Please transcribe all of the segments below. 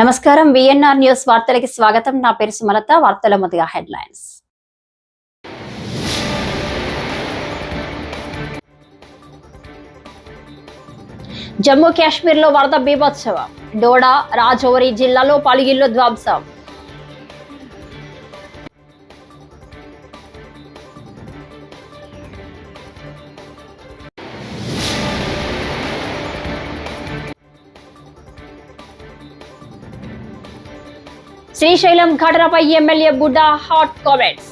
నమస్కారం VNR news వార్తలకి స్వాగతం. నా పేరు సుమలత. వార్తల మొదటిగా హెడ్లైన్స్. జమ్మూ కాశ్మీర్లో వరద బీభత్సవం. డోడా రాజౌరి జిల్లాలో పలు ఇళ్ళు ధ్వంసం. శ్రీశైలం ఘటనపై MLA Budda hot comments.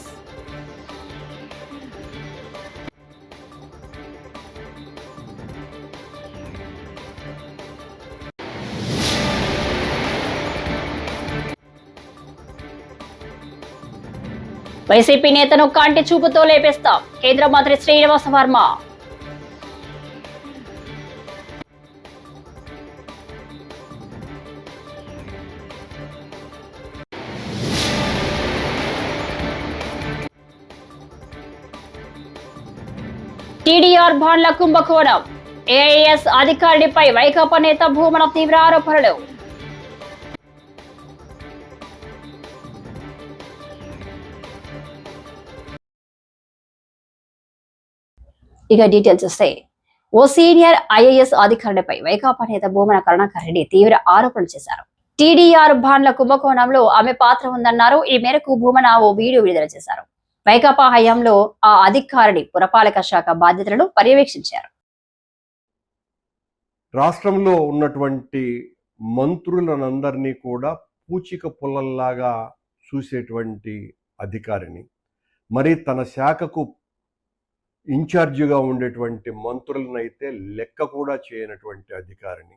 YCP నేతను కంటి చూపుతో లేపేస్తాం. కేంద్ర మంత్రి శ్రీనివాస వర్మ. టీడీఆర్ బాండ్ల కుంభకోణం ఏఐఎస్ అధికారిపై వైకాపా నేత భూమన తీవ్ర ఆరోపణలు. ఇక డీటెయిల్స్ వస్తే ఓ సీనియర్ ఐఏఎస్ అధికారులపై వైకాపా నేత భూమన కరుణాకర్ రెడ్డి తీవ్ర ఆరోపణలు చేశారు. టీడీఆర్ బాండ్ల కుంభకోణంలో ఆమె పాత్ర ఉందన్నారు. ఈ మేరకు భూమన ఓ వీడియో విడుదల చేశారు. వైకాపా హయాంలో ఆ అధికారిని పురపాలక శాఖ బాధ్యతలను పర్యవేక్షించారు. రాష్ట్రంలో ఉన్నటువంటి మంత్రులనందరినీ కూడా పూచిక పుల్లల్లాగా చూసేటువంటి అధికారిని మరి తన శాఖకు ఇన్ఛార్జిగా ఉండేటువంటి మంత్రులనైతే లెక్క కూడా చేయనటువంటి అధికారిని.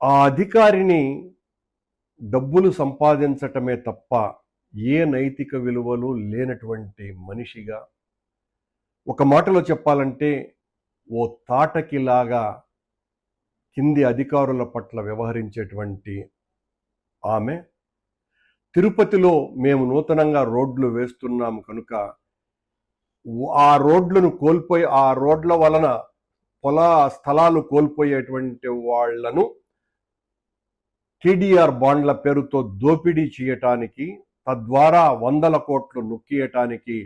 ఆ అధికారిని డబ్బులు సంపాదించటమే తప్ప ఏ నైతిక విలువలు లేనటువంటి మనిషిగా ఒక మాటలో చెప్పాలంటే ఓ తాటకిలాగా కింది అధికారుల పట్ల వ్యవహరించేటువంటి ఆమె. తిరుపతిలో మేము నూతనంగా రోడ్లు వేస్తున్నాము కనుక ఆ రోడ్లను కోల్పోయి ఆ రోడ్ల వలన పొల స్థలాలు కోల్పోయేటువంటి వాళ్ళను టీడీఆర్ బాండ్ల పేరుతో దోపిడీ చేయటానికి తద్వారా వందల కోట్లు నొక్కియటానికి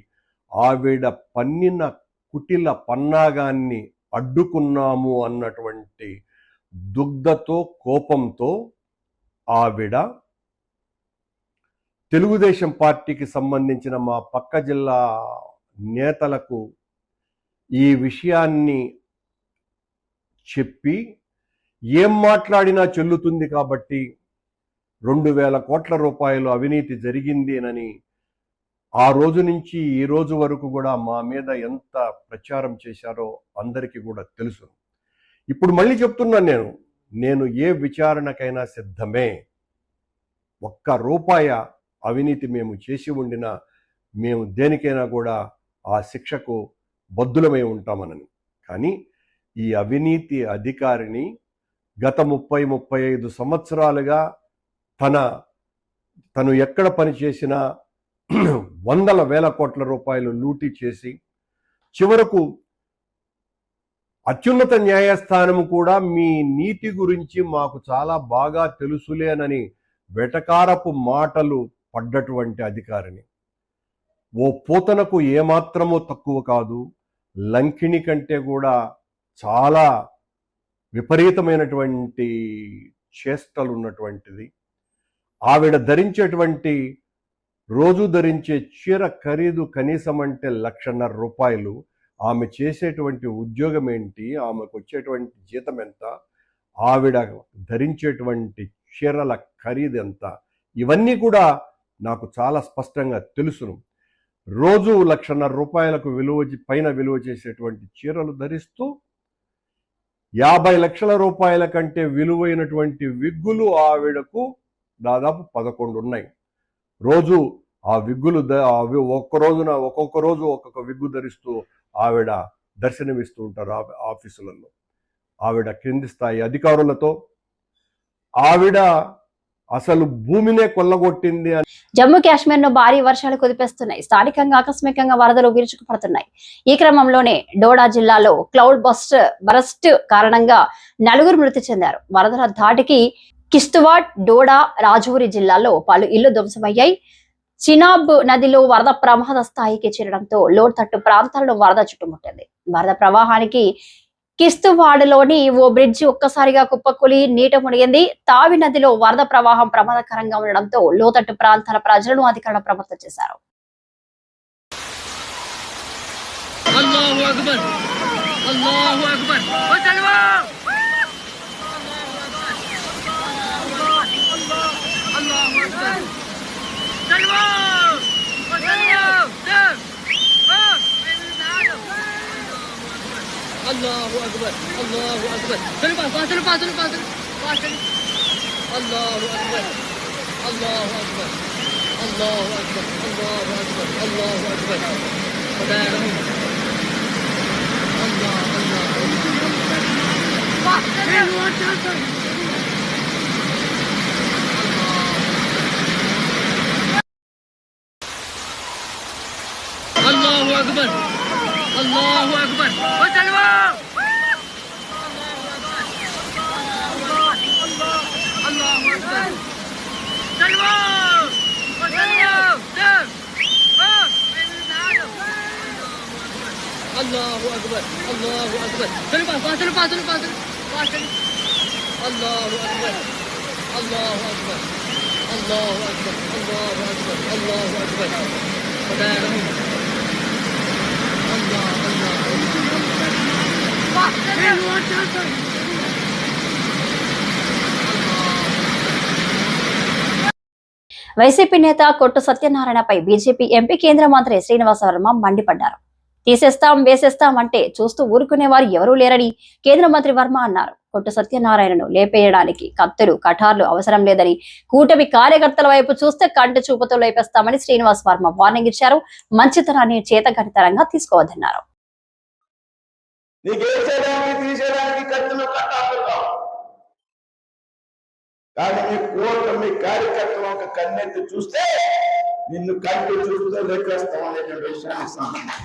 ఆవిడ పన్నిన కుటిల పన్నాగాన్ని అడ్డుకున్నాము అన్నటువంటి దుగ్ధతో కోపంతో ఆవిడ తెలుగుదేశం పార్టీకి సంబంధించిన మా పక్క జిల్లా నేతలకు ఈ విషయాన్ని చెప్పి ఏం మాట్లాడినా చెల్లుతుంది కాబట్టి రెండు వేల కోట్ల రూపాయలు అవినీతి జరిగిందేనని ఆ రోజు నుంచి ఈ రోజు వరకు కూడా మా మీద ఎంత ప్రచారం చేశారో అందరికీ కూడా తెలుసు. ఇప్పుడు మళ్ళీ చెప్తున్నాను నేను నేను ఏ విచారణకైనా సిద్ధమే. ఒక్క రూపాయ అవినీతి మేము చేసి ఉండినా మేము దేనికైనా కూడా ఆ శిక్షకు బద్దులమై ఉంటామనని. కానీ ఈ అవినీతి అధికారిని గత ముప్పై ముప్పై ఐదు సంవత్సరాలుగా తన తను ఎక్కడ పని చేసినా వందల వేల కోట్ల రూపాయలు లూటీ చేసి చివరకు అత్యున్నత న్యాయస్థానం కూడా మీ నీతి గురించి మాకు చాలా బాగా తెలుసులేనని వెటకారపు మాటలు పడ్డటువంటి అధికారిని. ఓ పూతనకు ఏమాత్రమో తక్కువ కాదు లంకిణి కంటే కూడా చాలా విపరీతమైనటువంటి చేష్టలు ఉన్నటువంటిది ఆవిడ ధరించేటువంటి రోజు ధరించే చీర ఖరీదు కనీసం అంటే లక్షన్నర రూపాయలు. ఆమె చేసేటువంటి ఉద్యోగం ఏంటి ఆమెకు వచ్చేటువంటి జీతం ఎంత ఆవిడ ధరించేటువంటి చీరల ఖరీదు ఎంత ఇవన్నీ కూడా నాకు చాలా స్పష్టంగా తెలుసును. రోజు లక్షన్నర రూపాయలకు విలువ పైన విలువ చేసేటువంటి చీరలు ధరిస్తూ యాభై లక్షల రూపాయల కంటే విలువైనటువంటి విగ్గులు ఆవిడకు దాదాపు పదకొండు ఉన్నాయి రోజు ఆ విగ్గులు ద- ఒక్క రోజున ఒక్కొక్క రోజు ఒక్కొక్క విగ్గు ధరిస్తూ ఆవిడ దర్శనమిస్తూ ఉంటారు ఆఫీసులలో. ఆవిడ క్రింది స్థాయి అధికారులతో ఆవిడ అసలు భూమినే కొల్లగొట్టింది అని జమ్మూ కాశ్మీర్ను భారీ వర్షాలు కుదిపేస్తున్నాయి. స్థానికంగా ఆకస్మికంగా వరదలు విరుచుకుపడుతున్నాయి. ఈ క్రమంలోనే డోడా జిల్లాలో క్లౌడ్ బస్ట్ బరస్ట్ కారణంగా నలుగురు మృతి చెందారు. వరదల ధాటికి కిస్తువాడ్ డోడా రాజౌరి జిల్లాలో పలు ఇళ్ళు ధ్వంసమయ్యాయి. చినాబ్ నదిలో వరద ప్రమాద స్థాయికి చేరడంతో లోతట్టు ప్రాంతాల్లో వరద చుట్టుముట్టింది. వరద ప్రవాహానికి కిస్తువాడలోని ఓ బ్రిడ్జి ఒక్కసారిగా కుప్పకూలి నీట మునిగింది. తావి నదిలో వరద ప్రవాహం ప్రమాదకరంగా ఉండడంతో లోతట్టు ప్రాంతాల ప్రజలను అధికారులు ప్రమత్తం చేశారు. అల్లాహు అక్బర్! అల్లాహు అక్బర్! Allahu Akbar, Allahu Akbar. Seni bas, bas, seni bas, seni bas, seni bas, seni. Allahu Akbar, Allahu Akbar, Allahu Akbar, Allahu Akbar, Allahu Akbar. Allah'ım. Allah, Allah, Allah. Bak, seni. Ben ortadan. الله أكبر. الله أكبر. وسلمان الله أكبر. الله أكبر. الله أكبر الله أكبر سلمان فاصل الله فاصل. فاصل. الله أكبر. الله أكبر. الله أكبر. الله أكبر. الله أكبر. خدايا YCP నేత కొట్టు సత్యనారాయణపై BJP MP కేంద్ర మంత్రి శ్రీనివాస వర్మ మండిపడ్డారు. తీసేస్తాం వేసేస్తాం అంటే చూస్తూ ఊరుకునేవారు ఎవరూ లేరని కేంద్ర మంత్రి వర్మ అన్నారు. కొట్టు సత్యనారాయణను లేపేయడానికి కత్తులు కఠార్లు అవసరం లేదని కూటమి కార్యకర్తల వైపు చూస్తే కంటి చూపుతో లేపేస్తామని శ్రీనివాస్ వర్మ వార్నింగ్ ఇచ్చారు. మంచితనాన్ని చేతగణితరంగా తీసుకోవద్దన్నారు. నీకు వేసేదానికి తీసేదానికి ఖర్చులు కట్టాడుతున్నాం కానీ మీ కోర్టు మీ కార్యకర్తలు ఒక కన్నెత్తి చూస్తే నిన్ను కంటి చూపుతో లెక్కేస్తాం అనేటువంటి విషయాన్ని సంబంధం.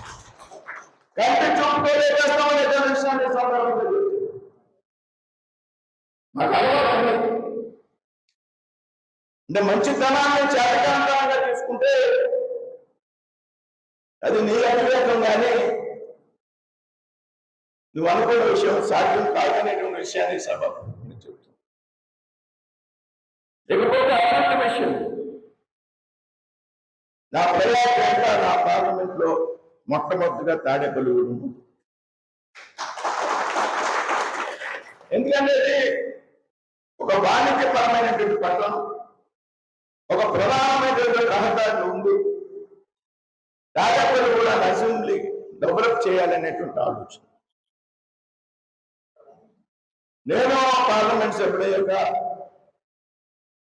కంటి చూపుతో లెక్కేస్తాం అనేటువంటి విషయాన్ని సందర్భంగా చెప్తున్నాను. మాకు అలవాటు అంటే మంచితనాన్ని చేతకాంతంగా తీసుకుంటే అది నీ అవివేకం కానీ నువ్వు అనుకున్న విషయం సాధ్యం కాదనేటువంటి విషయాన్ని సభ ఇకపోతే అటువంటి విషయం. నా ప్రయాణ నా పార్లమెంట్లో మొట్టమొదటిగా తాడేపల్లిగూడు ఎందుకంటే ఒక వాణిజ్యపరమైనటువంటి పట్టణం ఒక ప్రధానమైనటువంటి రహదారులు ఉంది. తాడేపల్లి కూడా అసెంబ్లీ డెవలప్ చేయాలనేటువంటి ఆలోచన. నేను పార్లమెంట్ సభ్యుడయ్యాక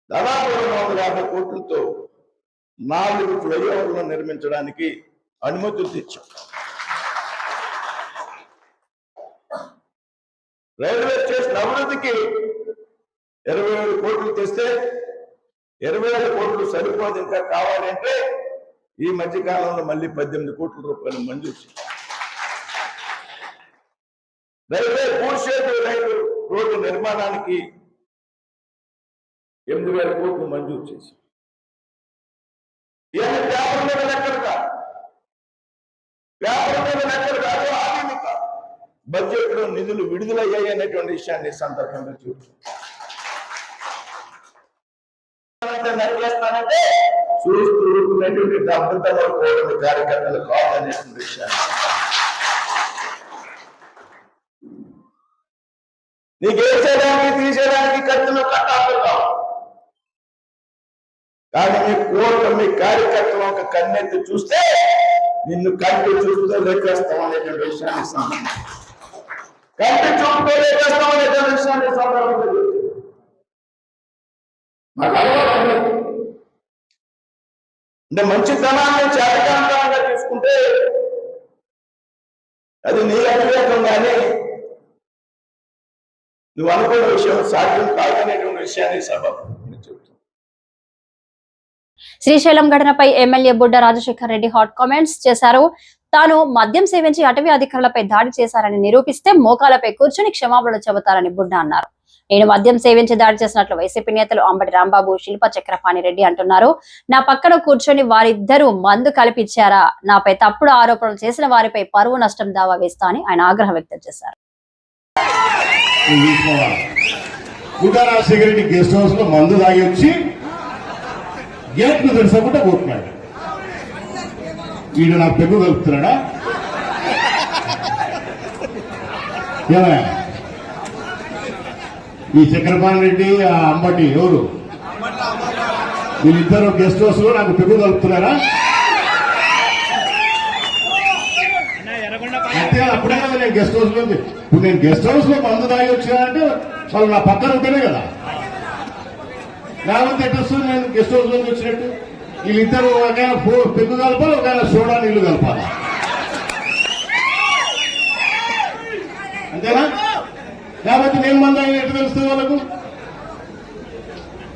దాదాపు రెండు వందల యాభై కోట్లతో నాలుగు ఫ్లైఓవర్లను నిర్మించడానికి అనుమతులు తెచ్చాం. రైల్వే స్టేషన్ అభివృద్ధికి ఇరవై ఏడు కోట్లు తెస్తే ఇరవై ఏడు కోట్లు సరిపోదు ఇంకా కావాలంటే ఈ మధ్య కాలంలో మళ్ళీ పద్దెనిమిది కోట్ల రూపాయలు మంజూరు రైల్వే పూర్షేటు రైలు రోడ్డు నిర్మాణానికి ఎనిమిది వేల కోట్లు మంజూరు చేసి ఇవన్నీ పేపర్ మీద లెక్కలు కాదు. పేపర్ మీద లెక్కలు కాదు బడ్జెట్లో నిధులు విడుదలయ్యాయి అనేటువంటి విషయాన్ని సందర్భంగా చూస్తున్నాం చూస్తున్నటువంటి చూస్తూ ఊరుకునేటువంటి కార్యకర్తలు కాదనేటువంటి విషయాన్ని నీకేసేదానికి తీసేదానికి ఖర్చులు కట్టాడుతున్నాం కానీ మీ కోర్టు మీ కార్యకర్తలు ఒక కన్నెత్తి చూస్తే నిన్ను కంటి చూపుతో లెక్కేస్తాం అనేటువంటి విషయాన్ని సంబంధం కంటి చూపుతో లెక్కేస్తాం అనేటువంటి విషయాన్ని సందర్భంగా చెప్తున్నాను. మాకు అలవాటు అంటే మంచితనాన్ని చేతకాంతంగా తీసుకుంటే అది నీ అభివేకం కానీ నువ్వు అనుకున్న విషయం సాధ్యం కాదనేటువంటి విషయాన్ని సభ శ్రీశైలం ఘటనపై ఎమ్మెల్యే బుడ్డ రాజశేఖర్ రెడ్డి హాట్ కామెంట్స్ చేశారు. తాను మద్యం సేవించి అటవీ అధికారులపై దాడి చేశారని నిరూపిస్తే మోకాలపై కూర్చుని క్షమాపణలు చెబుతారని బుడ్డ అన్నారు. నేను మద్యం సేవించి దాడి చేసినట్లు వైసీపీ నేతలు అంబటి రాంబాబు శిల్ప చక్రపాణి రెడ్డి అంటున్నారు. నా పక్కన కూర్చొని వారిద్దరూ మందు కలిపిచ్చారా? నాపై తప్పుడు ఆరోపణలు చేసిన వారిపై పరువు నష్టం దావా వేస్తా అని ఆయన ఆగ్రహం వ్యక్తం చేశారు. నువ్వు తీసుకోవాలి రెడ్డి గెస్ట్ హౌస్లో మందు తాగి వచ్చి గేట్లు తెరసకుండా పోతున్నాడు వీడు నాకు పెగ్గు కలుపుతున్నాడా ఏమయ్య? ఈ చక్రపాణి రెడ్డి ఆ అంబటి ఎవరు? వీళ్ళిద్దరు గెస్ట్ హౌస్లో నాకు పెగ్గు కలుపుతున్నారా అంతే అప్పుడే కదా నేను గెస్ట్ హౌస్లో ఇప్పుడు నేను గెస్ట్ హౌస్లో మందు తాగి వచ్చానంటే వాళ్ళు నా పక్కన ఉంటేనే కదా. లేకపోతే ఎట్లా వస్తుంది నేను గెస్ట్ హౌస్లోకి వచ్చినట్టు? వీళ్ళిద్దరు ఒకైనా పెగ్గు కలపాలి ఒకవేళ సోడా నీళ్ళు కలపాలి. అంతేనా? లేకపోతే నేను మందు ఎట్లా తెలుస్తుంది వాళ్ళకు?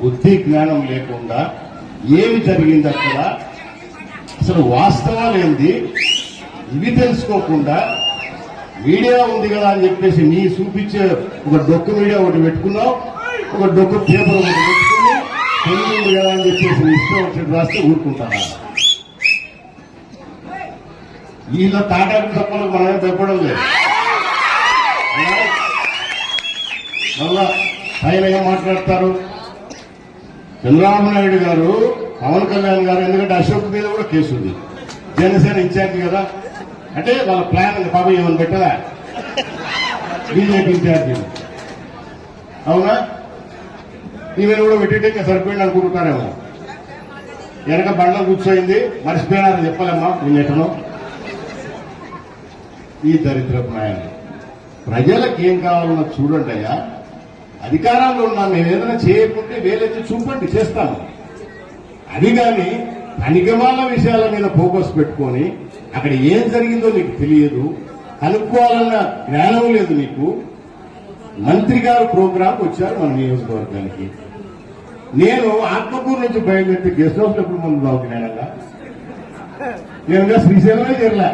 బుద్ధి జ్ఞానం లేకుండా ఏమి జరిగింది అక్కడ అసలు వాస్తవాలు ఏంది? ఇవి తెలుసుకోకుండా మీడియా ఉంది కదా అని చెప్పేసి నీ చూపించే ఒక డొక్కు మీడియా ఒకటి పెట్టుకున్నావు. ఒక డొక్కు పేపర్ ఒకటి పెట్టుకుని తెలుగు ఉంది కదా అని చెప్పేసి ఇష్టం వచ్చినట్టు రాస్తే ఊరుకుంటాను. వీళ్ళ తాటాకు తప్పలు మనమే తప్పడం లేదు. మళ్ళా ఆయన ఏం మాట్లాడతారు? చంద్రబాబు నాయుడు గారు పవన్ కళ్యాణ్ గారు ఎందుకంటే అశోక్ మీద కూడా కేసు ఉంది. జనసేన ఇన్ఛార్జ్ కదా. అంటే వాళ్ళ ప్లాన్ ఉంది. పాపం ఏమని పెట్టదా బీజేపీ ఇన్ఛార్జ్ అవునా? ఈమెను కూడా పెట్టింటే ఇంకా సరిపోయింది అనుకుంటున్నారేమో. వెనక బండలు కూర్చోయింది. మర్చిపోయినారని చెప్పలేమ్మా నేను ఈ దరిద్ర ప్రయాణం. ప్రజలకు ఏం కావాలన్నా చూడండి అయ్యా. అధికారంలో ఉన్నా మేము ఏదైనా చేయకుంటే వేలెత్తి చూపండి చేస్తాము అది కానీ అనిగమాల విషయాల మీద ఫోకస్ పెట్టుకొని అక్కడ ఏం జరిగిందో నీకు తెలియదు. కనుక్కోవాలన్న జ్ఞానం లేదు నీకు. మంత్రి గారు ప్రోగ్రాంకి వచ్చారు మన నియోజకవర్గానికి. నేను ఆత్మకూరు నుంచి బయలుదేరి గెస్ట్ హౌస్ ఎప్పుడు ముందు బాగున్నానగా నేను శ్రీశైలమే చేరలే.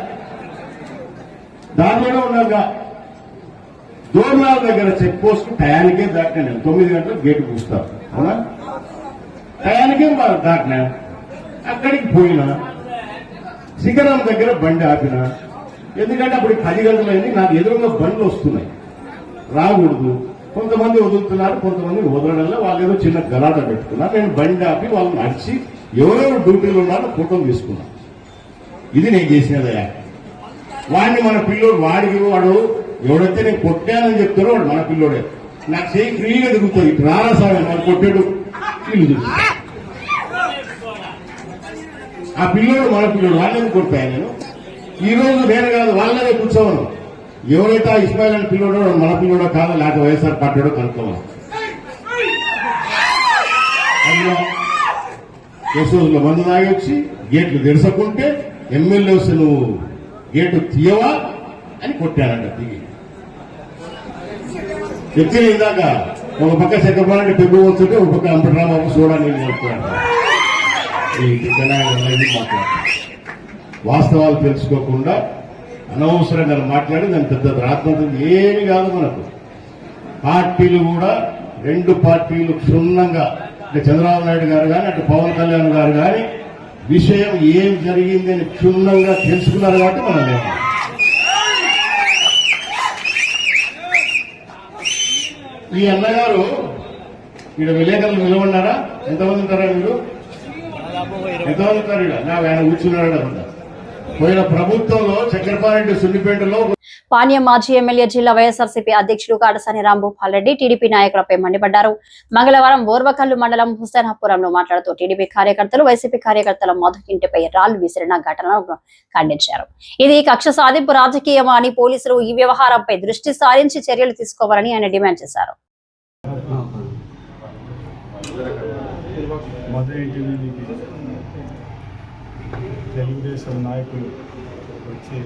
దాంట్లోనే ఉన్నాగా. దూర్నాల దగ్గర చెక్ పోస్ట్ టయానికే దాటినా నేను. తొమ్మిది గంటలకు గేటు కూస్తాను అవునా? టయానికే దాటినా? అక్కడికి పోయినా. శిఖరం దగ్గర బండి ఆపిన ఎందుకంటే అప్పుడు పది గంటలైంది నాకు ఎదురుగా బండ్లు వస్తున్నాయి. రాకూడదు. కొంతమంది వదులుతున్నారు కొంతమంది వదలడంలో వాళ్ళు ఏదో చిన్న గలాట పెట్టుకున్నారు. నేను బండి ఆపి వాళ్ళని నడిచి ఎవరెవరు డ్యూటీలు ఉన్నారో ఫోటోలు తీసుకున్నా. ఇది నేను చేసినదయ్యా. వాడిని మన పిల్లోడు వాడికి వాడు ఎవడైతే నేను కొట్టానని చెప్తారో వాడు మన పిల్లోడే. నాకు చేయి ఫ్రీగా తిరుగుతుంది. ఇటు రారా సార్ వాడు కొట్టాడు. ఇల్లు ఆ పిల్లోడు మన పిల్లలు వాళ్ళని కొట్టాను నేను? ఈ రోజు నేను కాదు వాళ్ళనే కూర్చోవను. ఎవరైతే ఆ ఇస్మాయిల్ అని పిల్లోడో మన పిల్లడో కాదో లేకపోతే వైఎస్ఆర్ పార్టీడో కనుక్కోవాలి. అందులో యశోదులో మందు తాగొచ్చి గేట్లు తెరసకుంటే ఎమ్మెల్యే వస్తే నువ్వు గేటు తీయవా అని కొట్టానంట దిగి ఎత్తిన ఇందాక ఒక పక్క చెక్కపాలంటే పెగ్గు వస్తుంటే ఒక పక్క అంపట్రామ చూడడానికి చెప్తాడు ఈ వినాయకుడు అనేది వాస్తవాలు తెలుసుకోకుండా అనవసరంగా మాట్లాడి దాని పెద్ద రాత్మతం ఏమి కాదు మనకు. పార్టీలు కూడా రెండు పార్టీలు క్షుణ్ణంగా అంటే చంద్రబాబు నాయుడు గారు కానీ అటు పవన్ కళ్యాణ్ గారు కానీ విషయం ఏం జరిగింది అని క్షుణ్ణంగా తెలుసుకున్నారు కాబట్టి మనం లేము ఈ అన్నగారు ఇక్కడ విలేకరులు నిలబడినారా ఎంతమంది ఉంటారా మీరు? పాణ్యం మాజీ ఎమ్మెల్యే జిల్లా వైఎస్ఆర్సీపీ అధ్యక్షుడు కాడసాని రాంభూపాల్ రెడ్డి టీడీపీ నాయకులపై మండిపడ్డారు. మంగళవారం ఓర్వకల్లు మండలం హుసేనాపురంలో మాట్లాడుతూ టీడీపీ కార్యకర్తలు వైసీపీ కార్యకర్తల మధు ఇంటిపై రాళ్ళు విసిరిన ఘటనను ఖండించారు. ఇది కక్ష సాధింపు రాజకీయమా అని పోలీసులు ఈ వ్యవహారంపై దృష్టి సారించి చర్యలు తీసుకోవాలని ఆయన డిమాండ్ చేశారు. మధు ఇంటికి తెలుగుదేశం నాయకులు వచ్చి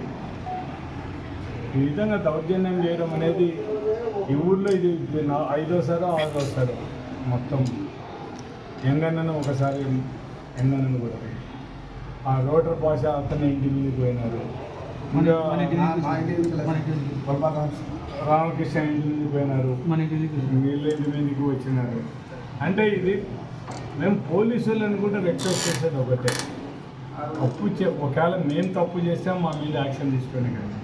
ఈ విధంగా దౌర్జన్యం చేయడం అనేది ఈ ఊర్లో ఇది ఇది నా ఐదోసారో ఆరోసారో మొత్తం ఎంగన్నను ఒకసారి ఎంగన్నను కూడా ఆ రోటర్ భాష అతని ఇంటి మీదకి పోయినారు. రామకృష్ణ ఇంటి నుంచి పోయినారు. వీళ్ళ ఇంటి మీదకి వచ్చినారు. అంటే ఇది మేము పోలీసులు అనుకుంటే రిక్వెస్ట్ చేసేది ఒకటే. తప్పు చే ఒకవేళ మేము తప్పు చేస్తే మా మీద యాక్షన్ తీసుకునే కానీ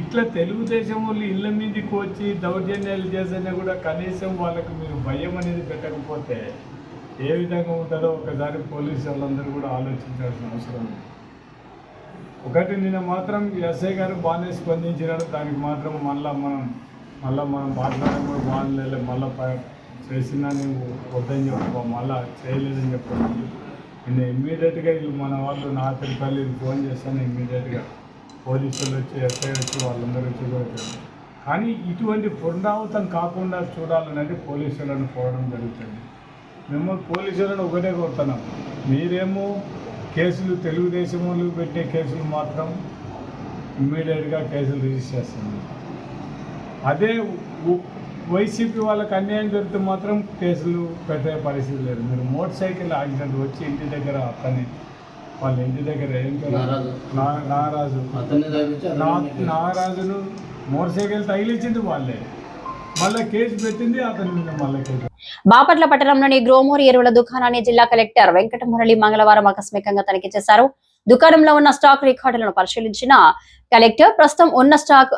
ఇట్లా తెలుగుదేశం వాళ్ళు ఇళ్ళ మీదకి వచ్చి దౌర్జన్యాలు చేసినా కూడా కనీసం వాళ్ళకు మీరు భయం అనేది పెట్టకపోతే ఏ విధంగా ఉంటుందో ఒకసారి పోలీసు వాళ్ళందరూ కూడా ఆలోచించాల్సిన అవసరం ఉంది. ఒకటి నిన్న మాత్రం ఎస్ఐ గారు బాగానే స్పందించినాడు దానికి మాత్రం మళ్ళీ మనం మళ్ళీ మనం మాట్లాడడం కూడా బాగాలేదు. మళ్ళీ చేసినా నువ్వు వద్దని చెప్పు మళ్ళీ చేయలేదని చెప్పండి నేను ఇమ్మీడియట్గా వీళ్ళు మన వాళ్ళు నా తిరుపల్లి ఫోన్ చేస్తాను ఇమ్మీడియట్గా పోలీసులు వచ్చి ఎస్ఐ వచ్చి వాళ్ళందరూ వచ్చి కూడా కానీ ఇటువంటి పునరావృతం కాకుండా చూడాలనేది పోలీసులను కోరడం జరుగుతుంది. మేము పోలీసులను ఒకటే కోరుతున్నాం. మీరేమో కేసులు తెలుగుదేశం వాళ్ళు పెట్టే కేసులు మాత్రం ఇమ్మీడియట్గా కేసులు రిజిస్టర్ చేస్తుంది అదే వైసీపీ వాళ్ళకి అన్యాయం జరిగితే మాత్రం కేసులు పెట్టే పరిస్థితి లేదు. మీరు మోటార్ సైకిల్ యాక్సిడెంట్ వచ్చి ఇంటి దగ్గర అతని వాళ్ళ ఇంటి దగ్గర ఏం? నారాజు. నారాజును మోటార్ సైకిల్ తగిలించింది వాళ్ళే. మళ్ళీ కేసు పెట్టింది అతని మీద మళ్ళీ కేసు బాపట్ల పట్టణంలోని గ్రోమోర్ ఎరువుల దుకాణాన్ని జిల్లా కలెక్టర్ వెంకట మురళి మంగళవారం ఆకస్మికంగా తనిఖీ చేశారు. దుకాణంలో ఉన్న స్టాక్ రికార్డులను పరిశీలించిన కలెక్టర్ ప్రస్తుతం ఉన్న స్టాక్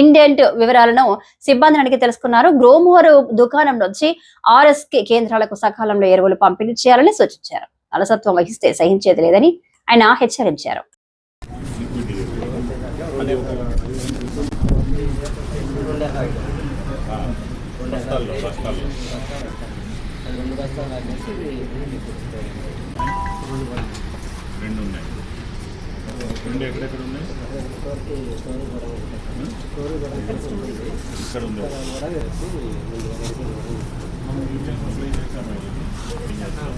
ఇండెంట్ వివరాలను సిబ్బంది అడిగి తెలుసుకున్నారు. గ్రోమోర్ దుకాణం నుంచి ఆర్ఎస్కే కేంద్రాలకు సకాలంలో ఎరువులు పంపిణీ చేయాలని సూచించారు. అలసత్వం వహిస్తే సహించేది లేదని ఆయన హెచ్చరించారు. రెండు ఉన్నాయి. రెండు ఎక్కడెక్కడ ఇక్కడ ఉంది మనం యూజన్ సప్లై చేస్తాము ఏం చేస్తాం?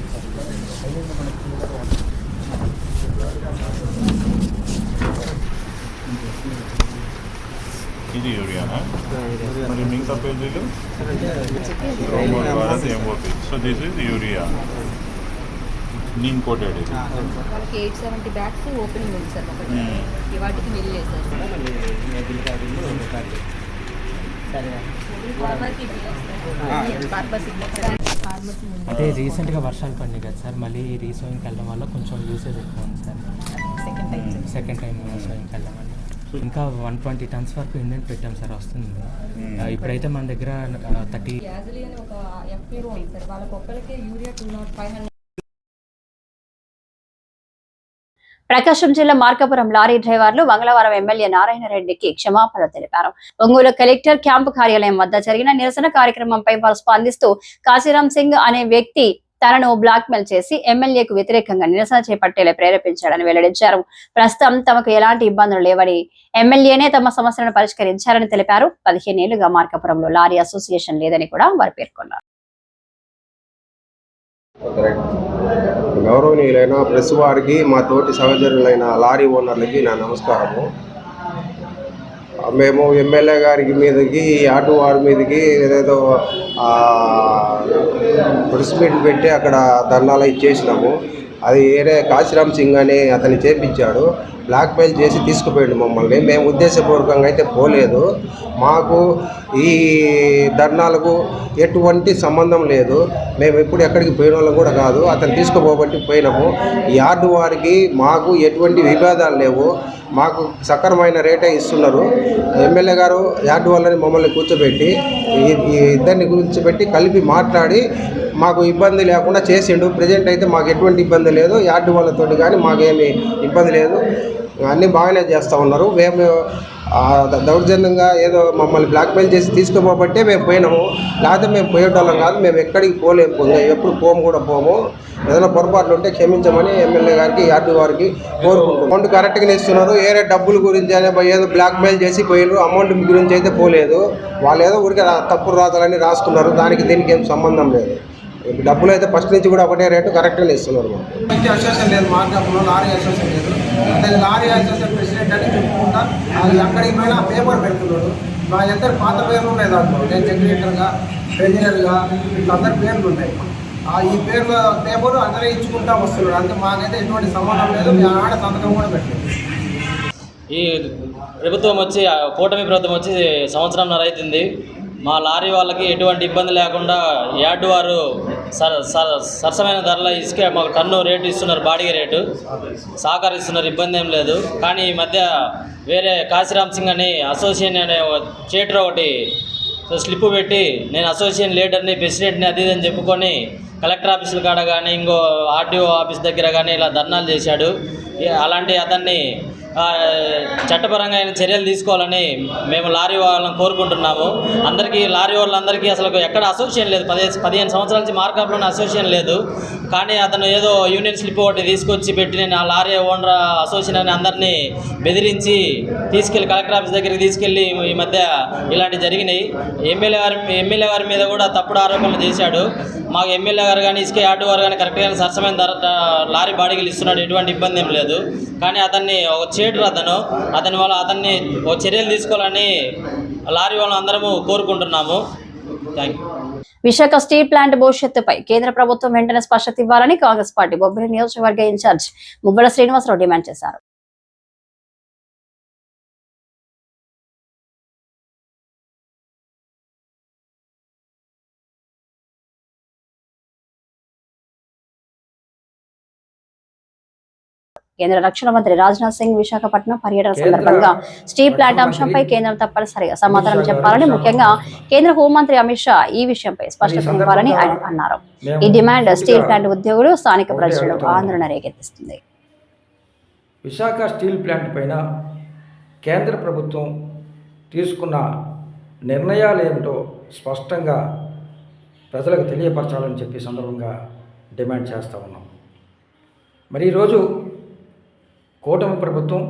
ఇది యూరియానా మరి మిగతా పేర్లు రోమోర్ Bharat MOP so this is urea. Neem coated ఇది వాళ్ళకి ఎయిట్ సెవెంటీ బ్యాగ్స్ ఓపెనింగ్ ఉంది సార్ ఒకటి. వాటికి పర్పస్ ఫార్మర్స్ అంటే రీసెంట్గా వర్షాలు పడినాయి కదా సార్ మళ్ళీ రీసోయింగ్కి వెళ్ళడం వల్ల కొంచెం యూసేజ్ ఎక్కువ ఉంది sir. Second time second time రీసోయింగ్కి వెళ్ళడం వల్ల. ఇంకా వన్ ట్వంటీ టన్స్ వరకు ఇండెంట్ పెట్టాం సార్ వస్తుంది. ఇప్పుడైతే మన దగ్గర థర్టీ యాజలీ అని ఒక ఎఫ్పిఓ ఉంది సార్. వాళ్ళకి ఒక్కరికే urea two not five hundred Prakasam జిల్లా మార్కాపురం లారీ డ్రైవర్లు మంగళవారం ఎమ్మెల్యే నారాయణరెడ్డికి క్షమాపణ తెలిపారు. ఒంగోలు కలెక్టర్ క్యాంపు కార్యాలయం వద్ద జరిగిన నిరసన కార్యక్రమంపై వారు స్పందిస్తూ కాశీరాం సింగ్ అనే వ్యక్తి తనను బ్లాక్ మెయిల్ చేసి ఎమ్మెల్యేకు వ్యతిరేకంగా నిరసన చేపట్టేలా ప్రేరేపించాడని వెల్లడించారు. ప్రస్తుతం తమకు ఎలాంటి ఇబ్బందులు లేవని ఎమ్మెల్యేనే తమ సమస్యలను పరిష్కరించారని తెలిపారు. పదిహేనేళ్ళుగా మార్కాపురంలో లారీ అసోసియేషన్ లేదని కూడా వారు పేర్కొన్నారు. గౌరవనీయులైన ప్రెస్ వారికి మా తోటి సహచరులైన లారీ ఓనర్లకి నా నమస్కారము. మేము ఎమ్మెల్యే గారికి మీదకి ఆటో వారి మీదకి ఏదేదో ప్రెస్ మీట్ పెట్టి అక్కడ ధర్నాలు ఇచ్చేసినాము అది ఏరే కాశీరామ్ సింగ్ అని అతన్ని చేపించాడు. బ్లాక్మెయిల్ చేసి తీసుకుపోయాడు మమ్మల్ని. మేము ఉద్దేశపూర్వకంగా అయితే పోలేదు. మాకు ఈ ధర్నాలకు ఎటువంటి సంబంధం లేదు. మేము ఎప్పుడు ఎక్కడికి పోయిన వాళ్ళం కూడా కాదు. అతను తీసుకుపోబట్టి పోయినాము. ఈ యార్డు వారికి మాకు ఎటువంటి విభేదాలు లేవు. మాకు సక్రమైన రేటే ఇస్తున్నారు. ఎమ్మెల్యే గారు యార్డు వాళ్ళని మమ్మల్ని కూర్చోబెట్టి ఈ ఈ ఇద్దరిని కూర్చోబెట్టి కలిపి మాట్లాడి మాకు ఇబ్బంది లేకుండా చేసిండు. ప్రజెంట్ అయితే మాకు ఎటువంటి ఇబ్బంది లేదు. యార్డు వాళ్ళతోటి కానీ మాకేమి ఇబ్బంది లేదు. అన్నీ బాగానే చేస్తూ ఉన్నారు. మేము దౌర్జన్యంగా ఏదో మమ్మల్ని బ్లాక్మెయిల్ చేసి తీసుకుపోబట్టే మేము పోయినాము. లేకపోతే మేము పోయేటోళ్ళం కాదు మేము ఎక్కడికి పోలేము ఇంకా ఎప్పుడు పోము కూడా పోము. ఏదైనా పొరపాట్లు ఉంటే క్షమించమని ఎమ్మెల్యే గారికి యార్డు వారికి కోరుకుంటున్నాం. అమౌంట్ కరెక్ట్గా ఇస్తున్నారు. వేరే డబ్బుల గురించి అనే ఏదో బ్లాక్మెయిల్ చేసి పోయినారు అమౌంట్ గురించి అయితే పోలేదు. వాళ్ళు ఏదో ఊరికే తప్పుడు రాతలని రాసుకున్నారు. దానికి దీనికి ఏం సంబంధం లేదు. డబ్బులు అయితే ఫస్ట్ నుంచి కూడా ఒకటే రేటు కరెక్ట్గానే ఇస్తున్నారు మాకు. అసోసియేషన్ లేదు మార్గంలో లారీ అసోసియేషన్ లేదు. అతను లారీ అసోసియేషన్ ప్రెసిడెంట్ అని చెప్పుకుంటా. అది అక్కడికి పోయినా పేపర్ పెడుతున్నాడు. మా ఇద్దరు పాత పేర్లు ఉన్నాయి దాంట్లో. నేను సెక్రటరీగా ట్రెజరర్గా వీళ్ళందరి పేర్లు ఉన్నాయి. ఆ ఈ పేర్ల పేపర్ అందరూ ఇచ్చుకుంటా వస్తున్నాడు. అంటే మాకైతే ఎటువంటి సంబంధం లేదు. మీ ఆడ సంతకం కూడా పెట్టలేదు. ఈ ప్రభుత్వం వచ్చి ఆ కూటమి ప్రభుత్వం వచ్చి సంవత్సరంన్నర అవుతుంది. మా లారీ వాళ్ళకి ఎటువంటి ఇబ్బంది లేకుండా యార్డు వారు సర సర- సరసమైన ధరల ఇసుక మాకు టన్ను రేటు ఇస్తున్నారు బాడిగ రేటు. సహకరిస్తున్నారు ఇబ్బంది ఏం లేదు. కానీ ఈ మధ్య వేరే కాశీరామ్ సింగ్ అని అసోసియేషన్ అనే ఒక చేటర్ ఒకటి స్లిప్ పెట్టి నేను అసోసియేషన్ లీడర్ని ప్రెసిడెంట్ని అది ఇది అని చెప్పుకొని కలెక్టర్ ఆఫీసుల కాడ కానీ ఇంకో ఆర్టీఓ ఆఫీస్ దగ్గర కానీ ఇలా ధర్నాలు చేశాడు. అలాంటి అతన్ని చట్టపరంగా ఆయన చర్యలు తీసుకోవాలని మేము లారీ వాళ్ళని కోరుకుంటున్నాము. అందరికీ లారీ వాళ్ళందరికీ అసలు ఎక్కడ అసోసియేషన్ లేదు. పదిహేను పదిహేను సంవత్సరాల నుంచి మార్కప్లోనే అసోసియేషన్ లేదు. కానీ అతను ఏదో యూనియన్ స్లిప్ ఒకటి తీసుకొచ్చి పెట్టి నేను ఆ లారీ ఓనర్ అసోసియేషన్ అని అందరినీ బెదిరించి తీసుకెళ్ళి కలెక్టర్ ఆఫీస్ దగ్గరికి తీసుకెళ్ళి ఈ మధ్య ఇలాంటివి జరిగినాయి. ఎమ్మెల్యే గారి ఎమ్మెల్యే గారి మీద కూడా తప్పుడు ఆరోపణలు చేశాడు. మాకు ఎమ్మెల్యే గారు కానీ ఇసుక యార్డు వారు కానీ కరెక్ట్గా సరసమైన ధర లారీ బాడీకి ఇస్తున్నాడు. ఎటువంటి ఇబ్బంది ఏం లేదు. కానీ అతన్ని ఒక చేటర్ అతను. అతని వల్ల అతన్ని ఒక చర్యలు తీసుకోవాలని లారీ వాళ్ళందరము అందరము కోరుకుంటున్నాము. థ్యాంక్ విశాఖ స్టీల్ ప్లాంట్ భవిష్యత్తుపై కేంద్ర ప్రభుత్వం వెంటనే స్పష్టత ఇవ్వాలని కాంగ్రెస్ పార్టీ బొబ్బిలి నియోజకవర్గ ఇన్ఛార్జ్ ముబ్బల శ్రీనివాసరావు డిమాండ్ చేశారు. కేంద్ర రక్షణ మంత్రి రాజ్నాథ్ సింగ్ విశాఖపట్నం పర్యటన సందర్భంగా స్టీల్ ప్లాంట్ అంశంపై కేంద్రం తప్పనిసరిగా సమాధానం చెప్పాలని ముఖ్యంగా కేంద్ర హోంమంత్రి అమిత్ షా ఈ విషయంపై స్పష్టత ఇవ్వాలని ఆయన అన్నారు. ఈ డిమాండ్ స్టీల్ ప్లాంట్ ఉద్యోగులు స్థానిక ప్రజలు ఆందోళన రేకెత్తిస్తుంది. విశాఖ స్టీల్ ప్లాంట్ పైన కేంద్ర ప్రభుత్వం తీసుకున్న నిర్ణయాలు ఏమిటో స్పష్టంగా ప్రజలకు తెలియపరచాలని చెప్పి సందర్భంగా డిమాండ్ చేస్తూ ఉన్నాం. మరి ఈరోజు కూటమి ప్రభుత్వం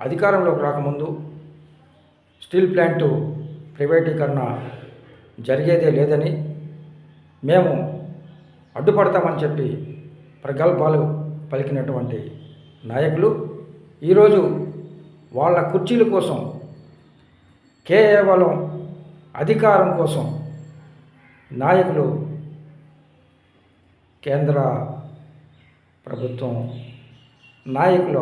అధికారంలోకి రాకముందు స్టీల్ ప్లాంటు ప్రైవేటీకరణ జరిగేదే లేదని మేము అడ్డుపడతామని చెప్పి ప్రగల్భాలు పలికినటువంటి నాయకులు. ఈరోజు వాళ్ళ కుర్చీల కోసం కేవలం అధికారం కోసం నాయకులు కేంద్ర ప్రభుత్వం నాయకుల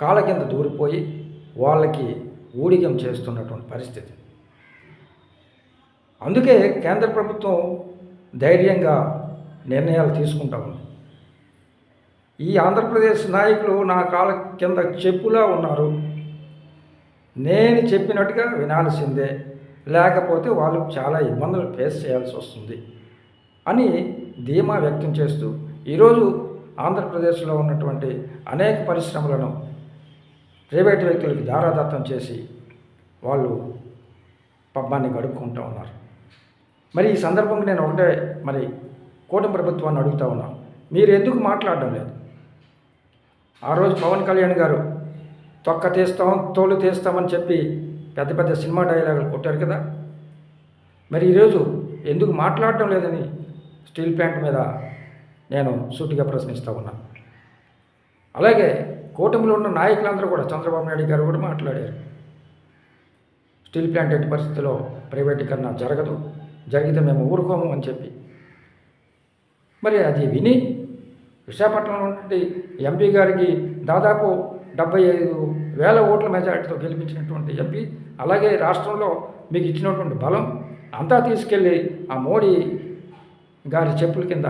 కాళ్ళ కింద దూరిపోయి వాళ్ళకి ఊడిగం చేస్తున్నటువంటి పరిస్థితి. అందుకే కేంద్ర ప్రభుత్వం ధైర్యంగా నిర్ణయాలు తీసుకుంటా ఉంది. ఈ ఆంధ్రప్రదేశ్ నాయకులు నా కాళ్ళ కింద చెప్పులా ఉన్నారు. నేను చెప్పినట్టుగా వినాల్సిందే. లేకపోతే వాళ్ళు చాలా ఇబ్బందులు ఫేస్ చేయాల్సి వస్తుంది అని ధీమా వ్యక్తం చేస్తూ ఈరోజు ఆంధ్రప్రదేశ్లో ఉన్నటువంటి అనేక పరిశ్రమలను ప్రైవేటు వ్యక్తులకి దారాదత్తం చేసి వాళ్ళు పబ్బాన్ని గడుపుకుంటూ ఉన్నారు. మరి ఈ సందర్భంగా నేను ఒకటే మరి కూటమి ప్రభుత్వాన్ని అడుగుతా ఉన్నాను మీరు ఎందుకు మాట్లాడడం లేదు? ఆ రోజు పవన్ కళ్యాణ్ గారు తొక్క తీస్తాం తోలు తీస్తామని చెప్పి పెద్ద పెద్ద సినిమా డైలాగులు కొట్టారు కదా. మరి ఈరోజు ఎందుకు మాట్లాడడం లేదని స్టీల్ ప్లాంట్ మీద నేను సూటిగా ప్రశ్నిస్తూ ఉన్నాను అలాగే కూటమిలో ఉన్న నాయకులందరూ కూడా చంద్రబాబు నాయుడు గారు కూడా మాట్లాడారు. స్టీల్ ప్లాంట్ ఎట్టి పరిస్థితుల్లో ప్రైవేటీకరణ జరగదు జరిగితే మేము ఊరుకోము అని చెప్పి. మరి అది విని విశాఖపట్నంలో ఉన్నటువంటి ఎంపీ గారికి దాదాపు డెబ్బై ఐదు వేల ఓట్ల మెజారిటీతో గెలిపించినటువంటి ఎంపీ అలాగే రాష్ట్రంలో మీకు ఇచ్చినటువంటి బలం అంతా తీసుకెళ్ళి ఆ మోడీ గారి చెప్పుల కింద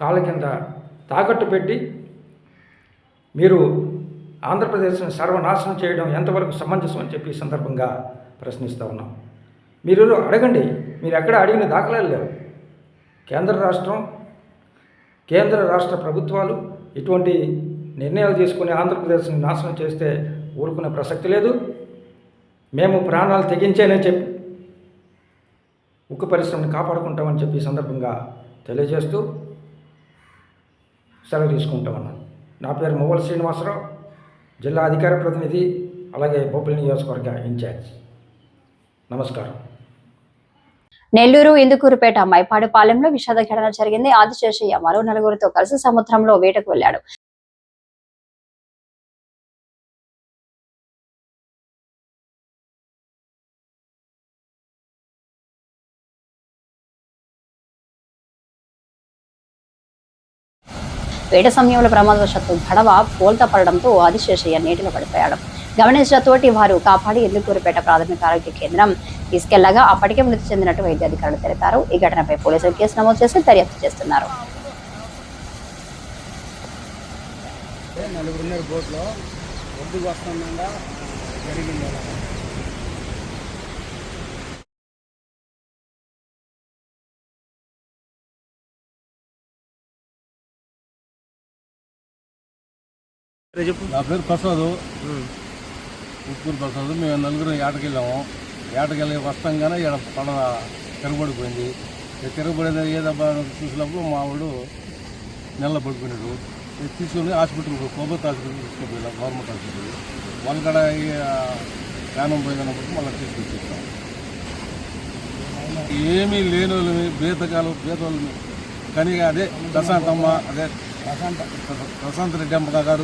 కాళ్ళ కింద తాకట్టు పెట్టి మీరు ఆంధ్రప్రదేశ్ని సర్వనాశనం చేయడం ఎంతవరకు సమంజసం అని చెప్పి సందర్భంగా ప్రశ్నిస్తూ ఉన్నాం. మీరు అడగండి మీరు ఎక్కడ అడిగిన దాఖలాలు లేవు. కేంద్ర రాష్ట్రం కేంద్ర రాష్ట్ర ప్రభుత్వాలు ఇటువంటి నిర్ణయాలు తీసుకుని ఆంధ్రప్రదేశ్ని నాశనం చేస్తే ఊరుకునే ప్రసక్తి లేదు. మేము ప్రాణాలు తెగించేనే చెప్పి ఉక్కు పరిశ్రమని కాపాడుకుంటామని చెప్పి సందర్భంగా తెలియజేస్తూ సెలవు తీసుకుంటామన్నాను నా పేరు మువ్వల శ్రీనివాసరావు. జిల్లా అధికార ప్రతినిధి అలాగే బొబ్బిలి నియోజకవర్గ ఇన్ఛార్జ్. నమస్కారం. నెల్లూరు ఇందుకూరుపేట మైపాడుపాలెంలో విషాద ఘటన జరిగింది. ఆదిశేషయ్య మరో నలుగురితో కలిసి సముద్రంలో వేటకు వెళ్ళాడు వేట సమయంలో ప్రమాదవశాత్తు గడవ పోల్తా పడడంతో ఆదిశేషయ్య నీటిలో పడిపోయాడు. గమనించిన తోటి వారు కాపాడి ఎందుకూరుపేట ప్రాథమిక ఆరోగ్య కేంద్రం తీసుకెళ్ళగా అప్పటికే మృతి చెందినట్టు వైద్య అధికారులు తెలిపారు. ఈ ఘటనపై పోలీసులు కేసు నమోదు చేసి దర్యాప్తు చేస్తున్నారు. నలుగురున్నర బోట్లో. ఒడ్డుకు వస్తుండగా జరిగింది అలా. నా పేరు ప్రసాద్. ఉప్పూరు ప్రసాద్. మేము నలుగురు ఏటకెళ్ళాము. ఏటకెళ్ళి వస్తాంగానే ఇక్కడ పడవ తిరగబడిపోయింది. తిరగబడేది ఏదబ్బా చూసినప్పుడు మా వాడు నెల పడిపోయినాడు. తీసుకుని హాస్పిటల్ కోబత్ హాస్పిటల్ తీసుకుపోయినా గవర్నమెంట్ హాస్పిటల్ వాళ్ళకడ ప్రాణం పోయిందన్నప్పుడు మళ్ళీ తీసుకొచ్చేస్తాం ఏమీ లేని వాళ్ళని బీతకాలు బీత వాళ్ళని కానీ అదే ప్రశాంతమ్మ అదే ప్రశాంత్ రెడ్డి అమ్మ గారు.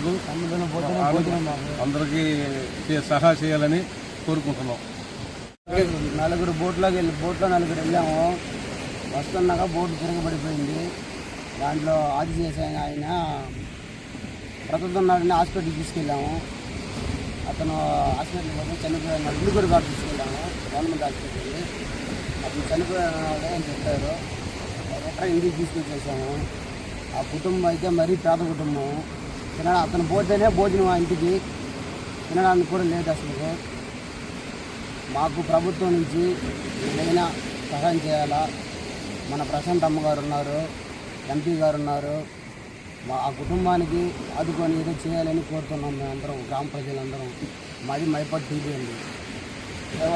అందరికీ చే- సహా చేయాలని కోరుకుంటున్నాం. నలుగురు బోట్లోకి వెళ్ళి బోట్లో నలుగురు వెళ్ళాము. వస్తున్నాక బోట్ తిరగబడిపోయింది. దాంట్లో ఆది చేసే ఆయన బ్రతుకుతున్నాడని హాస్పిటల్కి తీసుకెళ్ళాము. అతను హాస్పిటల్కి పోతే చనిపోయిన ఇందుకూరు గారు తీసుకెళ్ళాము. గవర్నమెంట్ హాస్పిటల్కి. అతను చనిపోయినాడు అని చెప్పారు. ఎక్కడ ఇంటికి తీసుకొచ్చేసాము. ఆ కుటుంబం అయితే మరీ పేద కుటుంబం. తినడా అతను పోతేనే భోజనం ఆ ఇంటికి. తినడానికి కూడా లేదు అసలు మాకు ప్రభుత్వం నుంచి ఏదైనా సహాయం చేయాలా? మన ప్రశాంత్ అమ్మగారు ఉన్నారు ఎంపీ గారు ఉన్నారు. మా ఆ కుటుంబానికి ఆదుకొని ఏదో చేయాలని కోరుతున్నాం మేమందరం గ్రామ ప్రజలందరం. మాది మైపట్ టీవీ అండి.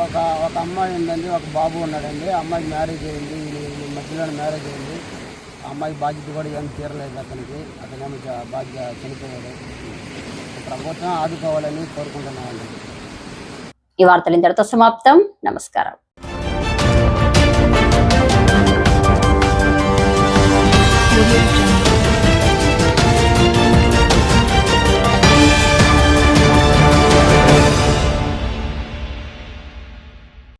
ఒక ఒక అమ్మాయి ఉందండి ఒక బాబు ఉన్నాడండి. అమ్మాయికి మ్యారేజ్ అయింది మధ్యలో మ్యారేజ్ అయింది. అమ్మాయి బాధ్యత కూడా ఏం తీరలేదు అతనికి. అతనేమో బాధ్యత చనిపోయాడు. ప్రభుత్వం ఆదుకోవాలని కోరుకుంటున్నాను ఈ వార్తలు ఇంతటితో సమాప్తం. నమస్కారం.